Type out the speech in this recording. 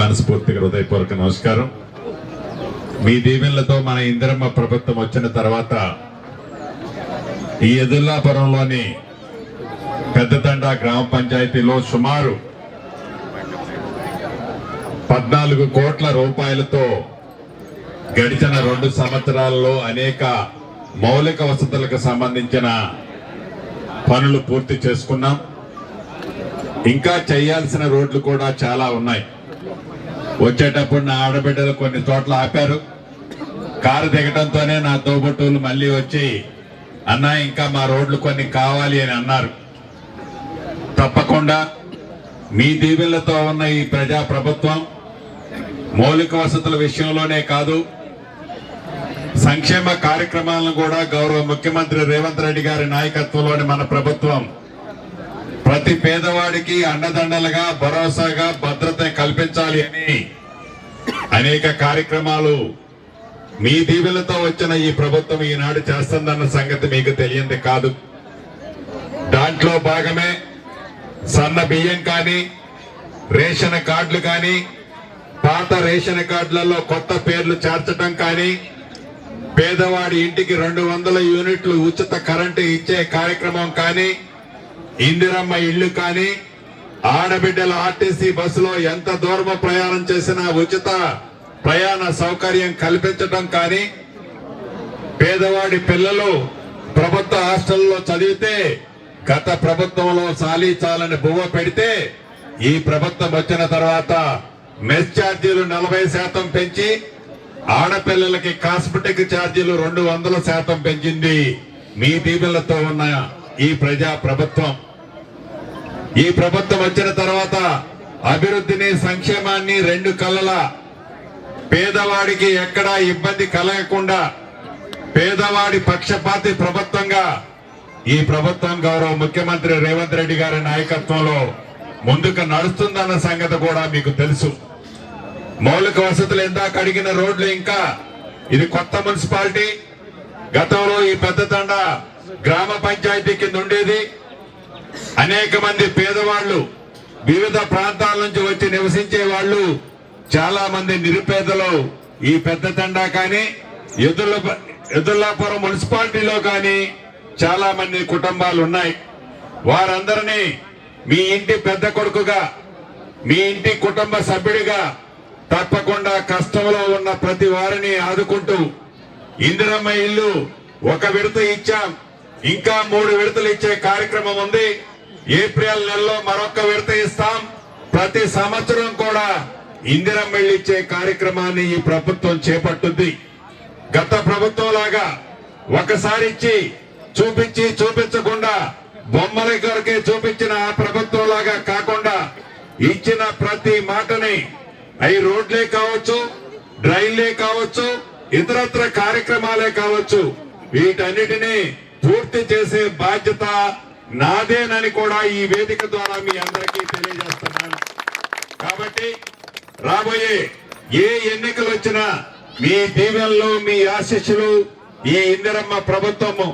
మనస్ఫూర్తిగా హృదయపూర్వక నమస్కారం. మీ దీవెనలతో మన ఇందిరమ్మ ప్రభుత్వం వచ్చిన తర్వాత ఈ ఎదుల్లాపురంలోని పెద్దతండ గ్రామ పంచాయతీలో సుమారు పద్నాలుగు కోట్ల రూపాయలతో గడిచిన రెండు సంవత్సరాల్లో అనేక మౌలిక వసతులకు సంబంధించిన పనులు పూర్తి చేసుకున్నాం. ఇంకా చేయాల్సిన రోడ్లు కూడా చాలా ఉన్నాయి. వచ్చేటప్పుడు నా ఆడబిడ్డలు కొన్ని చోట్ల ఆపారు. కారు దిగడంతోనే నా తోబుట్టువులు మళ్ళీ వచ్చి అన్నా ఇంకా మా రోడ్లు కొన్ని కావాలి అని అన్నారు. తప్పకుండా మీ దీవెళ్ళతో ఉన్న ఈ ప్రజా ప్రభుత్వం మౌలిక వసతుల విషయంలోనే కాదు సంక్షేమ కార్యక్రమాలను కూడా గౌరవ ముఖ్యమంత్రి రేవంత్ రెడ్డి గారి నాయకత్వంలోని మన ప్రభుత్వం ప్రతి పేదవాడికి అండదండలుగా భరోసాగా భద్రత కల్పించాలి అని అనేక కార్యక్రమాలు మీ దీవెలతో వచ్చిన ఈ ప్రభుత్వం ఈనాడు చేస్తుందన్న సంగతి మీకు తెలియంది కాదు. దాంట్లో భాగమే సన్న బియ్యం కానీ రేషన్ కార్డులు కానీ పాత రేషన్ కార్డులలో కొత్త పేర్లు చేర్చడం కానీ పేదవాడి ఇంటికి రెండు వందల యూనిట్లు ఉచిత కరెంటు ఇచ్చే కార్యక్రమం కానీ ఇందిరమ్మ ఇల్లు కానీ ఆడబిడ్డల ఆర్టీసీ బస్సులో ఎంత దూరం ప్రయాణం చేసినా ఉచిత ప్రయాణ సౌకర్యం కల్పించడం కానీ పేదవాడి పిల్లలు ప్రభుత్వ హాస్టల్లో చదివితే గత ప్రభుత్వంలో చాలీ చాలని బువ్వ పెడితే ఈ ప్రభుత్వం వచ్చిన తర్వాత మెస్ ఛార్జీలు నలభై శాతం పెంచి ఆడపిల్లలకి కాస్మెటిక్ ఛార్జీలు రెండు వందల శాతం పెంచింది మీ దీవెనలతో ఉన్న ఈ ప్రజా ప్రభుత్వం ఈ ప్రభుత్వం వచ్చిన తర్వాత అభివృద్ధిని సంక్షేమాన్ని రెండు కళ్ళల పేదవాడికి ఎక్కడా ఇబ్బంది కలగకుండా పేదవాడి పక్షపాతి ప్రభుత్వంగా ఈ ప్రభుత్వం గౌరవ ముఖ్యమంత్రి రేవంత్ రెడ్డి గారి నాయకత్వంలో ముందుకు నడుస్తుందన్న సంగతి కూడా మీకు తెలుసు. మౌలిక వసతులు ఇందాక అడిగిన రోడ్లు ఇంకా ఇది కొత్త మున్సిపాలిటీ. గతంలో ఈ పెద్ద తండ గ్రామ పంచాయతీ కింద ఉండేది. అనేక మంది పేదవాళ్ళు వివిధ ప్రాంతాల నుంచి వచ్చి నివసించే వాళ్ళు చాలా మంది నిరుపేదలు. ఈ పెద్ద తండా కానీ ఎదుర్ల ఎదుర్లాపురం మున్సిపాలిటీలో కానీ చాలా మంది కుటుంబాలు ఉన్నాయి. వారందరినీ మీ ఇంటి పెద్ద కొడుకుగా మీ ఇంటి కుటుంబ సభ్యుడిగా తప్పకుండా కష్టంలో ఉన్న ప్రతి వారిని ఆదుకుంటూ ఇందిరమ్మ ఇల్లు ఒక విడత ఇచ్చాం. ఇంకా మూడు విడతలు ఇచ్చే కార్యక్రమం ఉంది. ఏప్రిల్ నెలలో మరొక విడత ఇస్తాం. ప్రతి సంవత్సరం కూడా ఇందిరం ఇచ్చే కార్యక్రమాన్ని ఈ ప్రభుత్వం చేపట్టుద్ది. గత ప్రభుత్వం లాగా ఒకసారి ఇచ్చి చూపించి చూపించకుండా బొమ్మల కొరకే చూపించిన ఆ ప్రభుత్వం లాగా కాకుండా ఇచ్చిన ప్రతి మాటని అవి రోడ్లే కావచ్చు డ్రైన్లే కావచ్చు ఇతరత్ర కార్యక్రమాలే కావచ్చు వీటన్నిటినీ పూర్తి చేసే బాధ్యత నాదేనని కూడా ఈ వేదిక ద్వారా మీ అందరికీ తెలియజేస్తున్నాను. కాబట్టి రాబోయే ఏ ఎన్నికలు వచ్చినా మీ దీవెనలు మీ ఆశీస్సులు ఈ ఇందిరమ్మ ప్రభుత్వము